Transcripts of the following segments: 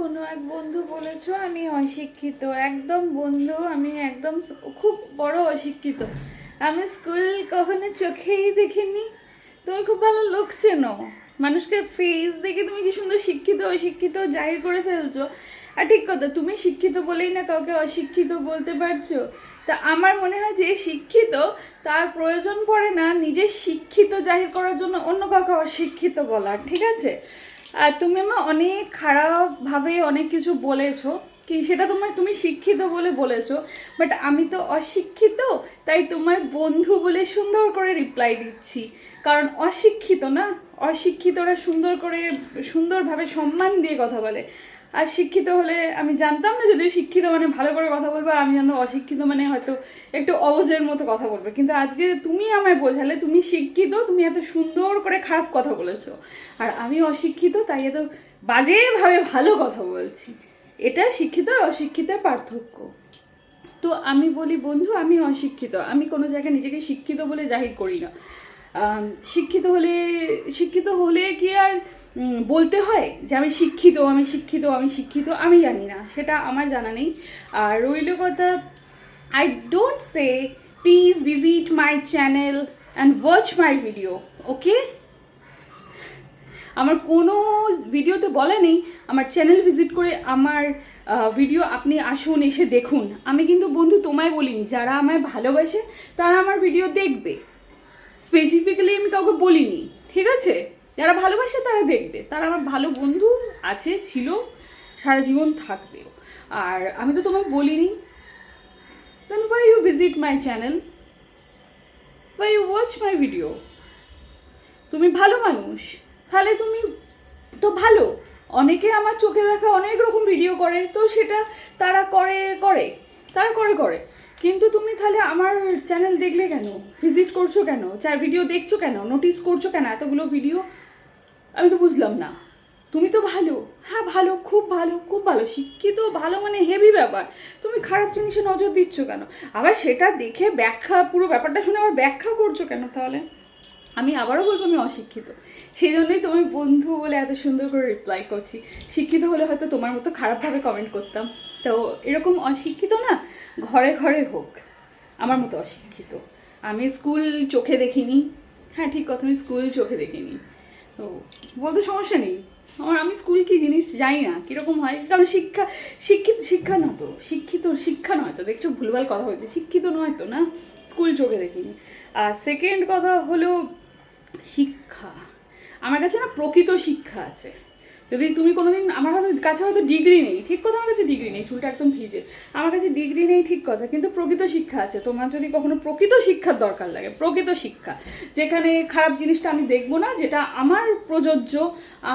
কোনো এক বন্ধু বলেছ, আমি অশিক্ষিত। একদম বন্ধু, আমি একদম খুব বড় অশিক্ষিত। আমি স্কুল কখনো চোখেই দেখিনি। তুমি খুব ভালো লোক চেনো। মানুষকে ফেস দেখে তুমি কি সুন্দর শিক্ষিত, অশিক্ষিত, জাহির করে ফেলছো? আর ঠিক কথা, তুমি শিক্ষিত বলেই না কাউকে অশিক্ষিত বলতে পারছ। তা আমার মনে হয় যে শিক্ষিত, তার প্রয়োজন পড়ে না নিজের শিক্ষিত, জাহির করার জন্য অন্য কাউকে অশিক্ষিত বলার, ঠিক আছে? আর তুমি আমার অনেক খারাপভাবে অনেক কিছু বলেছ। কি সেটা তোমার তুমি শিক্ষিত বলে বলেছ বাট আমি তো অশিক্ষিত, তাই তোমার বন্ধু বলে সুন্দর করে রিপ্লাই দিচ্ছি। কারণ অশিক্ষিত না, অশিক্ষিতরা সুন্দর করে, সুন্দরভাবে সম্মান দিয়ে কথা বলে। আর শিক্ষিত হলে আমি জানতাম না, যদিও শিক্ষিত মানে ভালো করে কথা বলব আর আমি জানতাম অশিক্ষিত মানে হয়তো একটু অবজের মতো কথা বলবে। কিন্তু আজকে তুমি আমায় বোঝালে, তুমি শিক্ষিত, তুমি এত সুন্দর করে খারাপ কথা বলেছ। আর আমি অশিক্ষিত, তাই এত বাজেভাবে ভালো কথা বলছি। এটা শিক্ষিত আর অশিক্ষিতের পার্থক্য। তো আমি বলি, বন্ধু, আমি অশিক্ষিত। আমি কোনো জায়গায় নিজেকে শিক্ষিত বলে জাহির করি না। শিক্ষিত হলে শিক্ষিত হলে কি আর বলতে হয় যে আমি শিক্ষিত আমি শিক্ষিত আমি শিক্ষিত, আমি জানি না, সেটা আমার জানা নেই। আর রইল কথা I don't say please visit my channel and watch my video okay আমার কোনো ভিডিওতে বলে নেই, আমার চ্যানেল ভিজিট করে আমার ভিডিও আপনি আসুন, এসে দেখুন। আমি কিন্তু বন্ধু তোমায় বলিনি, যারা আমায় ভালোবাসে, তারা আমার ভিডিও দেখবে। স্পেসিফিক্যালি আমি কাউকে বলিনি, ঠিক আছে? যারা ভালোবাসে তারা দেখবে, তারা আমার ভালো বন্ধু আছে, ছিল, সারা জীবন থাকবেও আর আমি তো তোমায় বলিনি। Then why you visit my channel why you watch my video তুমি ভালো মানুষ, তাহলে তুমি তো ভালো। অনেকে আমার চোখে দেখা অনেক রকম ভিডিও করে, তো সেটা তারা করে করে। তারা করে করে কিন্তু তুমি তাহলে আমার চ্যানেল দেখলে কেন? ভিজিট করছ কেন? চার ভিডিও দেখছ কেন? নোটিস করছ কেন? এতগুলো ভিডিও আমি তো বুঝলাম না। তুমি তো ভালো। হ্যাঁ ভালো, খুব ভালো খুব ভালো। শিক্ষিত, ভালো মানে হেভি ব্যাপার। তুমি খারাপ জিনিসে নজর দিচ্ছ কেন? আবার সেটা দেখে ব্যাখ্যা, পুরো ব্যাপারটা শুনে আবার ব্যাখ্যা করছ কেন তাহলে? আমি আবারও বলব আমি অশিক্ষিত। সেই জন্যই তোমার বন্ধু বলে এত সুন্দর করে রিপ্লাই করছি। শিক্ষিত হলে হয়তো তোমার মতো খারাপভাবে কমেন্ট করতাম। তো এরকম অশিক্ষিত না, ঘরে ঘরে হোক, আমার মতো অশিক্ষিত। আমি স্কুল চোখে দেখিনি। হ্যাঁ ঠিক কথা, আমি স্কুল চোখে দেখিনি। তো বলতে সমস্যা নেই। আমার, আমি স্কুল কি জিনিস জানি না, কীরকম হয়? কারণ শিক্ষা, শিক্ষিত, শিক্ষা না তো। শিক্ষিত শিক্ষা নয় তো, দেখছ ভুলভাল কথা হয়েছে শিক্ষিত নয় তো না, স্কুল চোখে দেখিনি। আর সেকেন্ড কথা হলো শিক্ষা। আমার কাছে না প্রকৃত শিক্ষা আছে। যদি তুমি কোনোদিন, আমার হয়তো কাছে হয়তো ডিগ্রি নেই, ঠিক কথা, আমার কাছে ডিগ্রি নেই, চুলটা একদম ভিজে। আমার কাছে ডিগ্রি নেই, ঠিক কথা, কিন্তু প্রকৃত শিক্ষা আছে। তোমার যদি কখনো প্রকৃত শিক্ষার দরকার লাগে, প্রকৃত শিক্ষা, যেখানে খারাপ জিনিসটা আমি দেখব না, যেটা আমার প্রযোজ্য,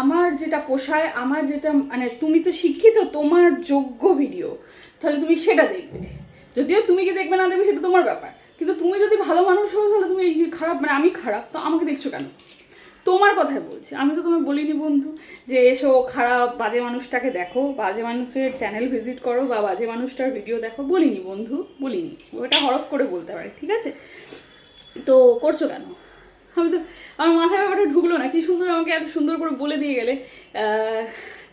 আমার যেটা পোষায়, আমার যেটা মানে তুমি তো শিক্ষিত, তোমার যোগ্য ভিডিও তাহলে তুমি সেটা দেখবে। যদিও তুমি কি দেখবে না দেখবে, সেটা তোমার ব্যাপার। কিন্তু তুমি যদি ভালো মানুষ হও, তাহলে তুমি এই যে খারাপ মানে আমি খারাপ, তো আমাকে দেখছ কেন? তোমার কথাই বলছি। আমি তো তোমায় বলিনি বন্ধু যে এসো, খারাপ, বাজে মানুষটাকে দেখো, বাজে মানুষের চ্যানেল ভিজিট করো বা বাজে মানুষটার ভিডিও দেখো, বলিনি বন্ধু, বলিনি। ওটা হরফ করে বলতে পারে, ঠিক আছে? তো করছ কেন? আমি তো, আমার মাথায় ব্যাপারটা ঢুকলো না, কি সুন্দর আমাকে এত সুন্দর করে বলে দিয়ে গেলে।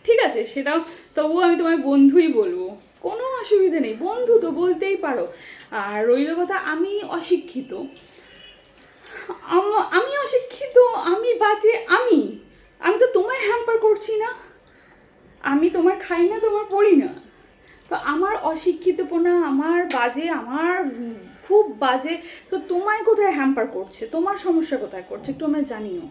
ঠিক আছে, সেটাও তবুও আমি তোমায় বন্ধুই বলব। কোনো অসুবিধে নেই, বন্ধু তো বলতেই পারো। আর রইল কথা আমি অশিক্ষিত। আম- অশিক্ষিত, আমি বাজে, আমি। আমি তো তোমায় হ্যাম্পার করছি না। আমি তোমার খাই না তোমার পড়ি না। তো আমার অশিক্ষিতপনা, আমার বাজে, আমার খুব বাজে, তো তোমায় কোথায় হ্যাম্পার করছে? তোমার সমস্যা কোথায় করছে? একটু আমরা জানিও।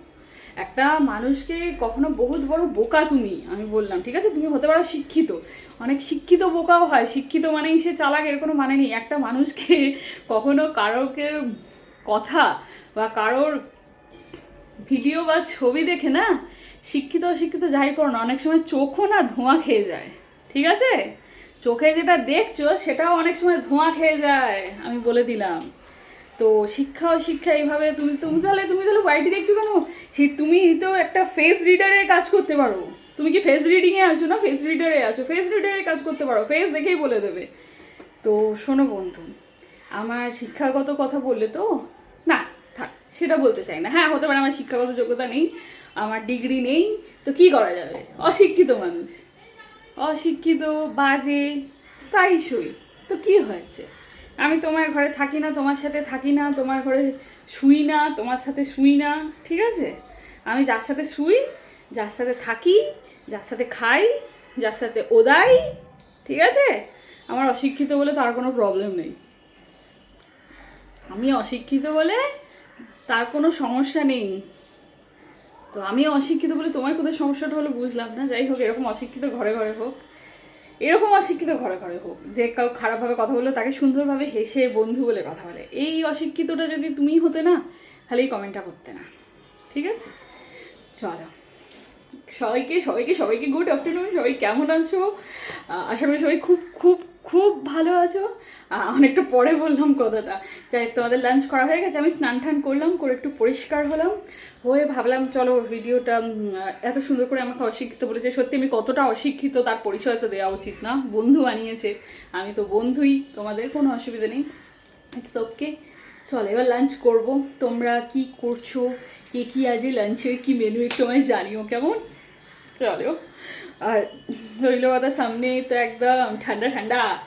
একটা মানুষকে কখনো বহুত বড় বোকা তুমি, আমি বললাম, ঠিক আছে? তুমি হতে পারো শিক্ষিত। অনেক শিক্ষিত বোকাও হয়। শিক্ষিত মানেই সে চালাক, এর কোনো মানে নেই। একটা মানুষকে কখনো কারোকে কথা বা কারোর ভিডিও বা ছবি দেখে না শিক্ষিত অশিক্ষিত যাই করো না, অনেক সময় চোখও না ধোঁয়া খেয়ে যায়, ঠিক আছে? চোখে যেটা দেখছ সেটাও অনেক সময় ধোঁয়া খেয়ে যায়, আমি বলে দিলাম। তো শিক্ষা ও শিক্ষা এইভাবে তুমি তুমি তাহলে তুমি তাহলে ওয়াইটি দেখছ কেন? সে তুমি তো একটা ফেস রিডারের কাজ করতে পারো। তুমি কি ফেস রিডিংয়ে আছো না? ফেস রিডারে আছো। ফেস রিডারের কাজ করতে পারো। ফেস দেখেই বলে দেবে। তো শোনো বন্ধু আমার শিক্ষাগত কথা বললে তো? না, থাক, সেটা বলতে চাই না। হ্যাঁ হতে পারে আমার শিক্ষাগত যোগ্যতা নেই, আমার ডিগ্রি নেই, তো কি করা যাবে? অশিক্ষিত মানুষ। অশিক্ষিত, বাজে, তাই সই। তো কি হয়েছে? আমি তোমার ঘরে থাকি না, তোমার সাথে থাকি না, তোমার ঘরে শুই না, তোমার সাথে শুই না, ঠিক আছে? আমি যার সাথে শুই, যার সাথে থাকি, যার সাথে খাই, যার সাথে ওদাই, ঠিক আছে? আমার অশিক্ষিত বলে তার কোনো প্রবলেম নেই। আমি অশিক্ষিত বলে তার কোনো সমস্যা নেই। তো আমি অশিক্ষিত বলে তোমার কোথায় সমস্যাটা হলো বুঝলাম না। যাই হোক, এরকম অশিক্ষিত ঘরে ঘরে হোক, এরকম অশিক্ষিত ঘরে ঘরে হোক, যে কাউ খারাপভাবে কথা বলল তাকে সুন্দরভাবে হেসে বন্ধু বলে কথা বলে। এই অশিক্ষিতটা যদি তুমি হতে না, তাহলে এই কমেন্টটা করতে না। ঠিক আছে? চলো। সবাইকে সবাইকে সবাইকে গুড আফটারনুন সবাই কেমন আছো? আশা করি সবাই খুব খুব খুব ভালো আছো? অনেকটা পরে বললাম কথাটা। যাই তোমাদের লাঞ্চ করা হয়ে গেছে, আমি স্নান টান করলাম, করে একটু পরিষ্কার হলাম। হয়ে ভাবলাম, চলো ভিডিওটা এত সুন্দর করে আমাকে অশিক্ষিত বলেছে। সত্যি আমি কতটা অশিক্ষিত তার পরিচয় তো দেওয়া উচিত না। বন্ধু বানিয়েছে। আমি তো বন্ধুই, তোমাদের কোনো অসুবিধা নেই। ইটস ওকে চলো, এবার লাঞ্চ করব। তোমরা কি করছ? কে কি আজ লাঞ্চের কি মেনু একটু আমায় জানিও কেমন? চলো। আর রইল কথা সামনে, তো একদম ঠান্ডা ঠান্ডা।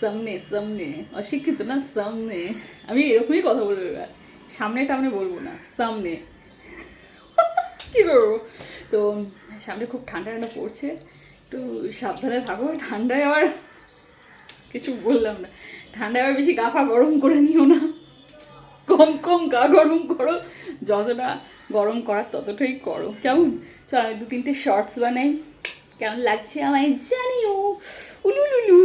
সামনে সামনে। অশিক্ষিত না, সামনে। আমি এরকমই কথা বলব এবার। সামনে টামনে বলব না, সামনে। কি করব? তো সামনে খুব ঠান্ডা ঠান্ডা পড়ছে। তো সাবধানে থাকো, ঠান্ডায় আবার কিছু বললাম না। ঠান্ডায় আবার বেশি গাফা গরম করে নিও না। কম কম, গা গরম করো। যতটা গরম করার ততটাই করো। কেমন? চল, আমি দু তিনটে শর্টস বানাই। কেমন লাগছে আমায় জানিও। উলুলুলু।